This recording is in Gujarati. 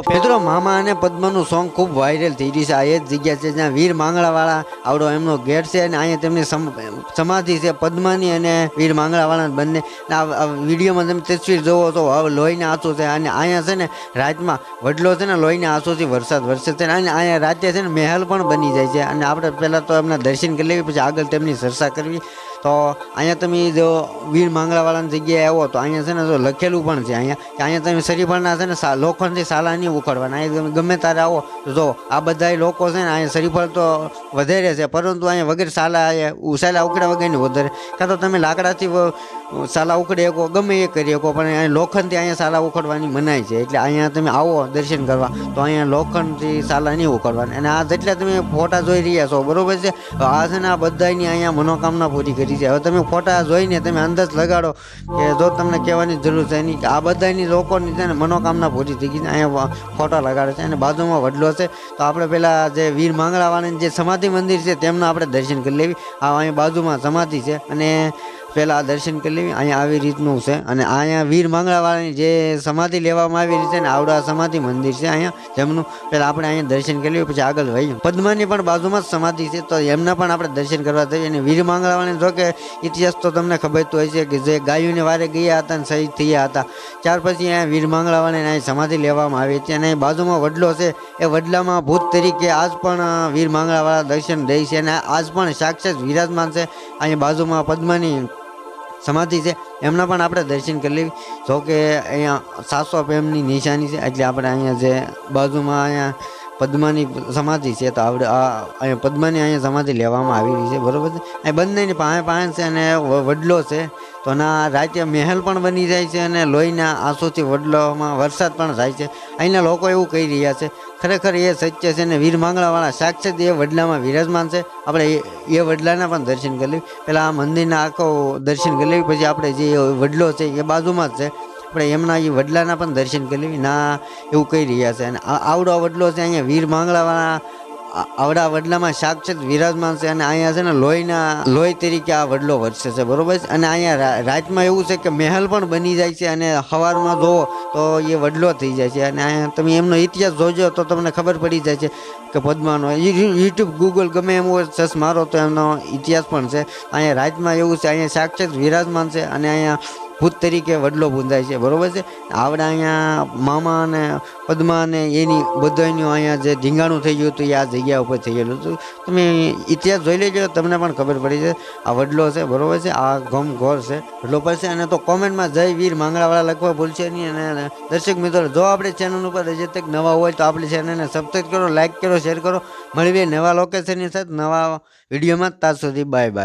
મિત્રો મામા અને પદ્માનું સોંગ ખૂબ વાયરલ થઈ રહ્યું છે. આ એ જ જગ્યા છે જ્યાં વીર માંગણાવાળા આવડો એમનો ગેટ છે અને અહીંયા તેમની સમ- સમાધિ છે પદ્માની અને વીર માંગણાવાળા બંને. આ વિડીયોમાં તમે તસવીર જોવો તો હવે લોહીના આંસુ છે અને અહીંયા છે ને રાતમાં વડલો છે ને લોહીને આંસુથી વરસાદ વરસે છે અને અહીંયા રાતે છે ને મહેલ પણ બની જાય છે. અને આપણે પહેલાં તો એમના દર્શન કરી લેવી, પછી આગળ તેમની ચર્ચા કરવી. તો અહીંયા તમે જો વીર માંગણાવાળાની જગ્યાએ આવો તો અહીંયા છે ને જો લખેલું પણ છે. અહીંયા કે અહીંયા તમે શરીફળના છે ને લોખંડથી સાલા નહીં ઉખાડવાના. અહીંયા તમે ગમે ત્યારે આવો જો આ બધાય લોકો છે ને અહીંયા શરીફળ તો વધારે છે. પરંતુ અહીંયા વગર સાલા અહીંયા ઉ- સાલા ઉકળ્યા વગરની વધારે. કાં તો તમે લાકડાથી સાલા ઉકળી શકો, ગમે એ કરી શકો, પણ અહીંયા લોખંડથી અહીંયા સાલા ઉખડવાની મનાય છે. એટલે અહીંયા તમે આવો દર્શન કરવા, તો અહીંયા લોખંડથી સાલા નહીં ઉખડવાના. અને આ જેટલા તમે ફોટા જોઈ રહ્યા છો, બરોબર છે? આ છે ને આ બધાની અહીંયા મનોકામના પૂરી કરી છે. હવે તમે ફોટા જોઈને તમે અંદાજ લગાડો કે જો તમને કહેવાની જરૂર છે નહીં આ બધાની લોકોની છે ને મનોકામના પૂરી થઈ ગઈ છે, અહીંયા ફોટા લગાડે છે અને બાજુમાં વડલો છે. તો આપણે પહેલાં જે વીર માંગળાવાળાની જે સમાધિ મંદિર છે, તેમના આપણે દર્શન કરી લેવી. આ અહીંયા બાજુમાં સમાધિ છે અને પહેલાં દર્શન કરી લેવી. અહીંયા આવી રીતનું છે. અને અહીંયા વીર મંગળાવાળાની જે સમાધિ લેવામાં આવી છે ને આવડા સમાધિ મંદિર છે અહીંયા, જેમનું પહેલાં આપણે અહીંયા દર્શન કરી લેવું, પછી આગળ વહી પદ્માની પણ બાજુમાં જ સમાધિ છે, તો એમના પણ આપણે દર્શન કરવા જઈએ. અને વીર મંગળાવાળાને જો કે ઇતિહાસ તો તમને ખબર તો હોય છે કે જે ગાયોને વારે ગયા હતા અને શહીદ થયા હતા. ત્યાર પછી અહીંયા વીર મંગળાવાળાને અહીં સમાધિ લેવામાં આવી હતી. અને બાજુમાં વડલો છે, એ વડલામાં ભૂત તરીકે આજ પણ વીર મંગળાવાળા દર્શન દે છે. અને આજ પણ સાક્ષાત વિરાજમાન છે. અહીંયા બાજુમાં પદ્માની સમાધિ છે. એમના પણ આપણે દર્શન કરી લેવી. જો કે અહીંયા સાતસો પ્રેમની નિશાની છે. એટલે આપણે અહીંયા જે બાજુમાં અહીંયા પદ્માની સમાધિ છે તો આવડે આ, અહીંયા પદ્માની અહીંયા સમાધિ લેવામાં આવી રહી છે, બરોબર છે? અહીં બંનેની પાસે પાસે છે અને વડલો છે. તો ના રાતે મહેલ પણ બની જાય છે અને લોહીના આંસુથી વડલોમાં વરસાદ પણ થાય છે. અહીંના લોકો એવું કહી રહ્યા છે, ખરેખર એ સત્ય છે અને વીર માંગણાવાળા સાક્ષાત એ વડલામાં વિરાજમાન છે. આપણે એ વડલાના પણ દર્શન કરી લેવી પહેલાં આ મંદિરના આખો દર્શન કરી લેવી પછી આપણે જે વડલો છે એ બાજુમાં જ છે. આપણે એમના એ વડલાના પણ દર્શન કરી લેવી. ના, એવું કહી રહ્યા છે. અને આવડો વડલો છે અહીંયા વીર માંગણાવાળા આવડા વડલામાં સાક્ષાત વિરાજમાન છે. અને અહીંયા છે ને લોહીના, લોહી તરીકે આ વડલો વરસે છે. બરોબર છે? અને અહીંયા રાતમાં એવું છે કે મહેલ પણ બની જાય છે અને સવારમાં જોવો તો એ વડલો થઈ જાય છે. અને અહીંયા તમે એમનો ઇતિહાસ જોજો તો તમને ખબર પડી જાય છે કે પદ્માનો. યુટ્યુબ, ગૂગલ ગમે એમ હોય સર્ચ મારો તો એમનો ઇતિહાસ પણ છે. અહીંયા રાતમાં એવું છે, અહીંયા સાક્ષાત વિરાજમાન છે. અને અહીંયા ભૂત તરીકે વડલો બુંદાય છે, બરોબર છે? આવડા અહીંયા મામા અને પદ્મા અને એની બધાનું અહીંયા જે ઢીંગાણું થઈ ગયું હતું એ આ જગ્યા ઉપર થઈ ગયેલું હતું. તમે ઇતિહાસ જોઈ લેજો, તમને પણ ખબર પડી છે આ વડલો છે, બરોબર છે? આ ગમ ઘોર છે, વડલો પર છે. અને તો કોમેન્ટમાં જય વીર માંગણાવાળા લખવા ભૂલશે નહીં. અને દર્શક મિત્રો, જો આપણે ચેનલ ઉપર હજી તક નવા હોય તો આપણી ચેનલને સબસ્ક્રાઈબ કરો લાઈક કરો શેર કરો. મળીએ નવા લોકેશનની સાથે નવા વિડીયોમાં ત્યાં સુધી બાય બાય